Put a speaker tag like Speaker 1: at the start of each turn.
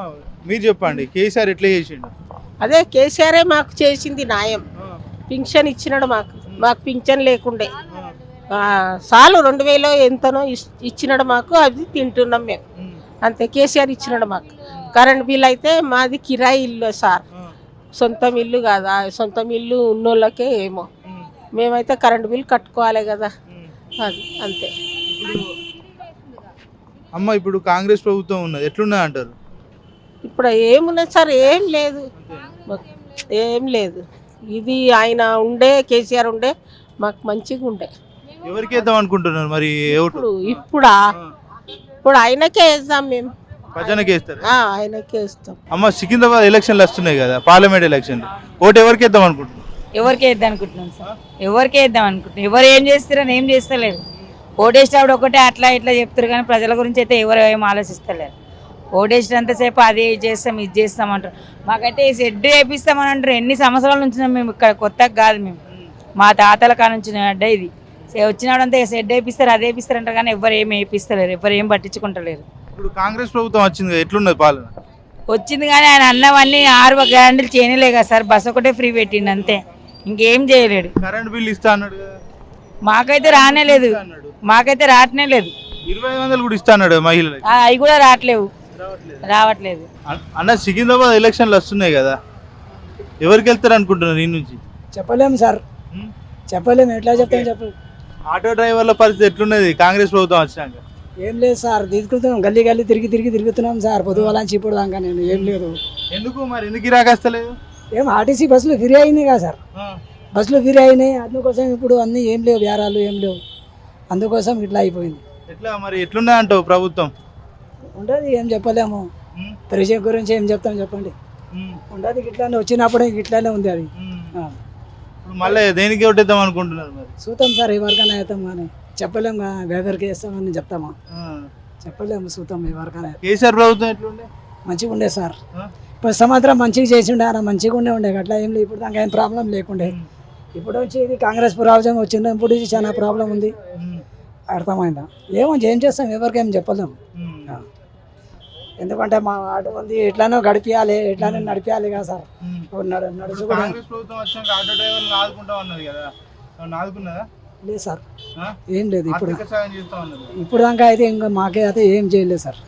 Speaker 1: అమ్మ మీరు చెప్పండి కేసీఆర్ ఎట్లా చేసిండు?
Speaker 2: అదే కేసీఆరే మాకు చేసింది న్యాయం. పింఛన్ ఇచ్చినాడు మాకు. మాకు పింఛన్ లేకుండే. చాలు రెండు వేలు ఎంతనో ఇచ్చినాడు మాకు అది తింటున్నాం మేము. అంతే కేసీఆర్ ఇచ్చినాడు మాకు. కరెంట్ బిల్ అయితే మాది కిరాయి ఇల్లు సార్. సొంతం ఇల్లు కాదు సొంతం ఇల్లు ఉన్నోళ్ళకే ఏమో. మేమైతే కరెంట్ బిల్ కట్టుకోవాలి కదా. అది అంతే.
Speaker 1: అమ్మ ఇప్పుడు కాంగ్రెస్ ప్రభుత్వం ఉన్నది ఎట్లున్నది అంటారు?
Speaker 2: ఇప్పుడు ఏమున్నది సార్ ఏం లేదు. ఏం లేదు. ఇది ఆయన ఉండే కేసీఆర్ ఉండే మాకు మంచిగా ఉండే.
Speaker 1: ఎవరికి వేద్దాం అనుకుంటున్నారు మరి?
Speaker 2: ఇప్పుడు ఇప్పుడా? ఇప్పుడు ఆయనకే వేస్తాం మేము
Speaker 1: భజనకి వేస్తారు?
Speaker 2: ఆ, ఆయనకే వేస్తాం.
Speaker 1: అమ్మ సికింద్రాబాద్ ఎలక్షన్లు వస్తున్నాయి కదా పార్లమెంట్ ఎలక్షన్లు. ఓటు ఎవరికి వేద్దాం అనుకుంటున్నారు?
Speaker 3: ఎవరికి వేద్దాం అనుకుంటున్నాం సార్? ఎవరికి వేద్దాం అనుకుంటున్నాం? ఎవరు ఏం చేస్తారని ఏం చేస్తలేరు ఓటేసినప్పుడు ఒకటే అట్లా ఇట్లా చెప్తారు కానీ ప్రజల గురించి అయితే ఎవరు ఏం ఆలోచిస్తలేరు ఓటేసినంతసేపు అది చేస్తాం ఇది చేస్తాం అంటారు. మాకైతే షెడ్ వేపిస్తామని అంటారు. ఎన్ని సంవత్సరాల నుంచి మేము ఇక్కడ కొత్తగా కాదు మేము. మా తాతల కాడ నుంచి అడ్డ ఇది. సే- వచ్చినాడంతా షెడ్ వేపిస్తారు అది వేపిస్తారు అంటారు కానీ ఎవరు ఏం వేపిస్తలేరు ఎవరు ఏం పట్టించుకుంటలేరు.
Speaker 1: ఇప్పుడు కాంగ్రెస్ ప్రభుత్వం వచ్చింది ఎట్లున్నది పాలన?
Speaker 3: వచ్చింది కానీ ఆయన అన్నవన్నీ ఆరు గ్యారంటీలు చేయలేక కదా సార్. బస్ ఒకటే ఫ్రీ పెట్టిండు అంతే. ఇంకేం చేయలేడు.
Speaker 1: కరెంట్ బిల్ ఇస్తా అన్నాడు
Speaker 3: మాకైతే రానే లేదు. మాకైతే రావట్నే లేదు.
Speaker 1: ఇరవై వందలు కూడా ఇస్తా అన్నాడు మహిళలకి.
Speaker 3: ఆ, అవి కూడా రావట్లేవు రావట్లేదు.
Speaker 1: అన్న సికింద్రాబాద్ ఎలక్షన్లు వస్తున్నాయి కదా. ఎవరికి వెళ్తారు అనుకుంటున్నారు ఈ నుంచి?
Speaker 4: చెప్పలేము సార్? చెప్పలేము ఎట్లా చెప్తాం చెప్పు
Speaker 1: ఆటో డ్రైవర్ల పరిస్థితి ఎట్లున్నది? కాంగ్రెస్ ప్రభుత్వం వచ్చినాక.
Speaker 4: ఏం లేదు సార్. తీసుకుంటున్నాం. గల్లీ గల్లీ తిరిగి తిరిగి తిరుగుతున్నాం సార్. పొద్దుగాల నుంచి ఇప్పుడు దాకా నేను ఏం లేదు.
Speaker 1: ఎందుకు? మరి ఎందుకు ఇరాకస్తలేదు
Speaker 4: ఏం ఆర్టీసీ బస్సులు ఫ్రీ అయినాయి కదా సార్. బస్సులు ఫ్రీ అయినాయి. అందుకోసం ఇప్పుడు అన్నీ ఏం లేవు. బేరాలు ఏం లేవు. అందుకోసం ఇట్లా అయిపోయింది.
Speaker 1: ఎట్లా? మరి ఎట్లున్నది అంటావు ప్రభుత్వం?
Speaker 4: ఉండదు ఏం చెప్పలేము? పరిచయం గురించి ఏం చెప్తాం చెప్పండి. ఉండదు ఇట్లానే వచ్చినప్పుడు ఇట్లానే ఉంది అది.
Speaker 1: మళ్ళీ దేనికి ఓటేద్దాం అనుకుంటున్నారు మరి?
Speaker 4: చూద్దాం సార్ ఎవరికైనా అవుతాం కానీ చెప్పలేము వేదరికి వేస్తామని చెప్తామా. చెప్పలేము చూద్దాం ఎవరికైనా
Speaker 1: కేసీఆర్ ప్రభుత్వం ఎట్లుండే?
Speaker 4: మంచిగా ఉండే సార్? ఇప్పుడు సంవత్సరం మంచిగా చేసిండే ఆయన మంచిగా ఉండే ఉండే అట్లా ఏం లేదు. ఇప్పుడు దాకా ఏం ప్రాబ్లం లేకుండే. ఇప్పుడు వచ్చి ఇది కాంగ్రెస్ ప్రాబ్లం వచ్చినప్పుడు చాలా ప్రాబ్లం ఉంది. అర్థమైందా? ఏమో ఏం చేస్తాం ఎవరికేం చెప్పలేము
Speaker 1: ఉం.
Speaker 4: ఆ. ఎందుకంటే మా అటువంటి ఎట్లానో గడిపియాలి ఎట్లానో నడిపియాలి కదా సార్. నడుచు కూడా
Speaker 1: కాంగ్రెస్ ప్రభుత్వం వచ్చినాక ఆటో ఆదుకుంటా కదా. ఆదుకున్నదా
Speaker 4: లేదు సార్? ఏం లేదు ఇప్పుడు ఇప్పుడు దాకా అయితే ఇంకా మాకే అయితే ఏం చేయలేదు సార్.